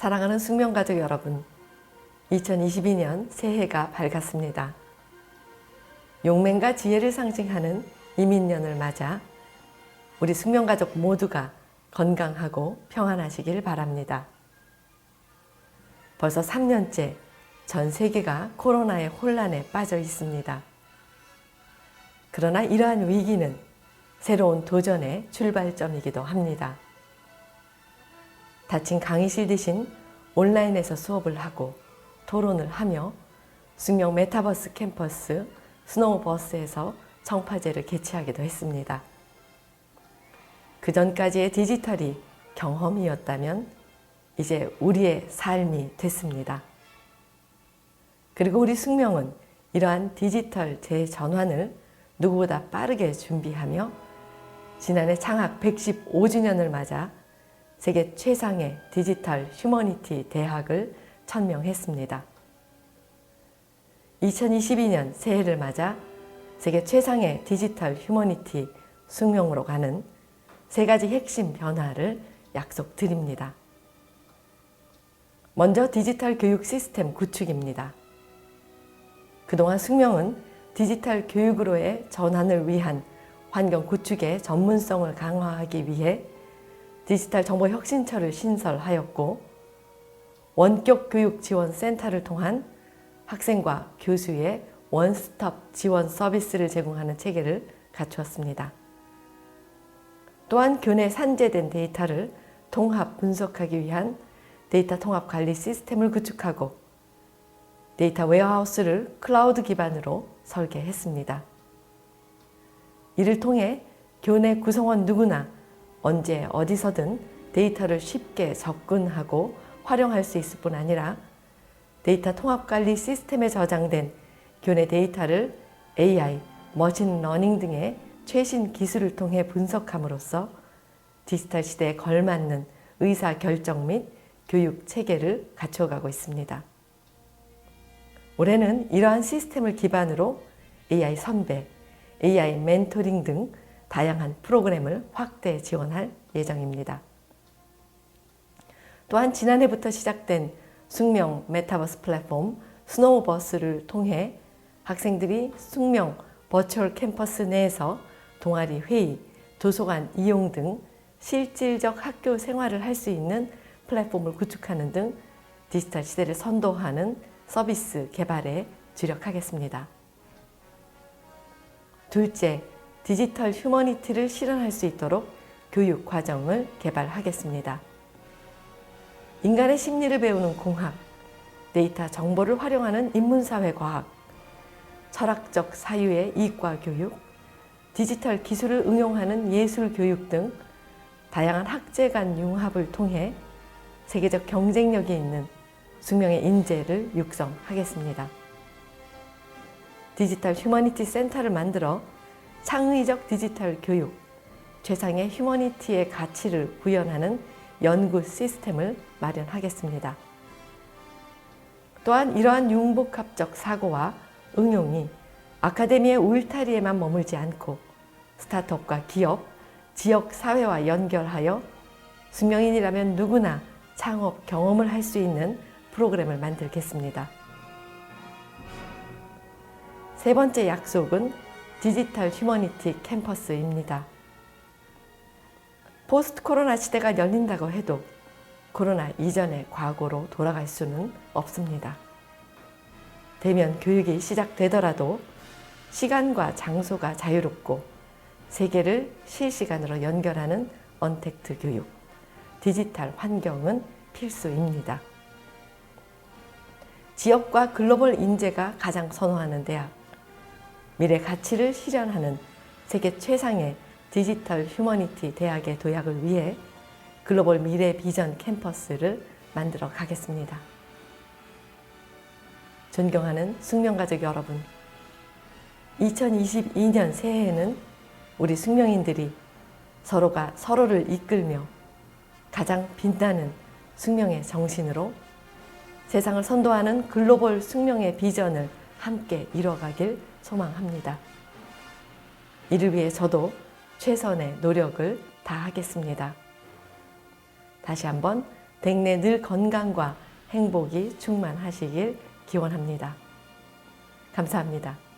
사랑하는 숙명가족 여러분, 2022년 새해가 밝았습니다. 용맹과 지혜를 상징하는 이민년을 맞아 우리 숙명가족 모두가 건강하고 평안하시길 바랍니다. 벌써 3년째 전 세계가 코로나의 혼란에 빠져 있습니다. 그러나 이러한 위기는 새로운 도전의 출발점이기도 합니다. 다친 강의실 대신 온라인에서 수업을 하고 토론을 하며 숙명 메타버스 캠퍼스 스노우버스에서 청파제를 개최하기도 했습니다. 그 전까지의 디지털이 경험이었다면 이제 우리의 삶이 됐습니다. 그리고 우리 숙명은 이러한 디지털 재전환을 누구보다 빠르게 준비하며 지난해 창학 115주년을 맞아 세계 최상의 디지털 휴머니티 대학을 천명했습니다. 2022년 새해를 맞아 세계 최상의 디지털 휴머니티 숙명으로 가는 세 가지 핵심 변화를 약속드립니다. 먼저 디지털 교육 시스템 구축입니다. 그동안 숙명은 디지털 교육으로의 전환을 위한 환경 구축의 전문성을 강화하기 위해 디지털 정보 혁신처를 신설하였고 원격 교육 지원 센터를 통한 학생과 교수의 원스톱 지원 서비스를 제공하는 체계를 갖추었습니다. 또한 교내 산재된 데이터를 통합 분석하기 위한 데이터 통합 관리 시스템을 구축하고 데이터 웨어하우스를 클라우드 기반으로 설계했습니다. 이를 통해 교내 구성원 누구나 언제 어디서든 데이터를 쉽게 접근하고 활용할 수 있을 뿐 아니라 데이터 통합 관리 시스템에 저장된 교내 데이터를 AI, 머신 러닝 등의 최신 기술을 통해 분석함으로써 디지털 시대에 걸맞는 의사 결정 및 교육 체계를 갖춰가고 있습니다. 올해는 이러한 시스템을 기반으로 AI 선배, AI 멘토링 등 다양한 프로그램을 확대 지원할 예정입니다. 또한 지난해부터 시작된 숙명 메타버스 플랫폼 스노우버스를 통해 학생들이 숙명 버추얼 캠퍼스 내에서 동아리 회의, 도서관 이용 등 실질적 학교 생활을 할 수 있는 플랫폼을 구축하는 등 디지털 시대를 선도하는 서비스 개발에 주력하겠습니다. 둘째, 디지털 휴머니티를 실현할 수 있도록 교육 과정을 개발하겠습니다. 인간의 심리를 배우는 공학, 데이터 정보를 활용하는 인문사회 과학, 철학적 사유의 이과 교육, 디지털 기술을 응용하는 예술 교육 등 다양한 학제 간 융합을 통해 세계적 경쟁력이 있는 숙명의 인재를 육성하겠습니다. 디지털 휴머니티 센터를 만들어 창의적 디지털 교육, 최상의 휴머니티의 가치를 구현하는 연구 시스템을 마련하겠습니다. 또한 이러한 융복합적 사고와 응용이 아카데미의 울타리에만 머물지 않고 스타트업과 기업, 지역 사회와 연결하여 숙명인이라면 누구나 창업 경험을 할 수 있는 프로그램을 만들겠습니다. 세 번째 약속은 디지털 휴머니티 캠퍼스입니다. 포스트 코로나 시대가 열린다고 해도 코로나 이전의 과거로 돌아갈 수는 없습니다. 대면 교육이 시작되더라도 시간과 장소가 자유롭고 세계를 실시간으로 연결하는 언택트 교육, 디지털 환경은 필수입니다. 지역과 글로벌 인재가 가장 선호하는 대학, 미래 가치를 실현하는 세계 최상의 디지털 휴머니티 대학의 도약을 위해 글로벌 미래 비전 캠퍼스를 만들어 가겠습니다. 존경하는 숙명가족 여러분, 2022년 새해에는 우리 숙명인들이 서로가 서로를 이끌며 가장 빛나는 숙명의 정신으로 세상을 선도하는 글로벌 숙명의 비전을 함께 이뤄가길 소망합니다. 이를 위해 저도 최선의 노력을 다하겠습니다. 다시 한번 댁내 늘 건강과 행복이 충만하시길 기원합니다. 감사합니다.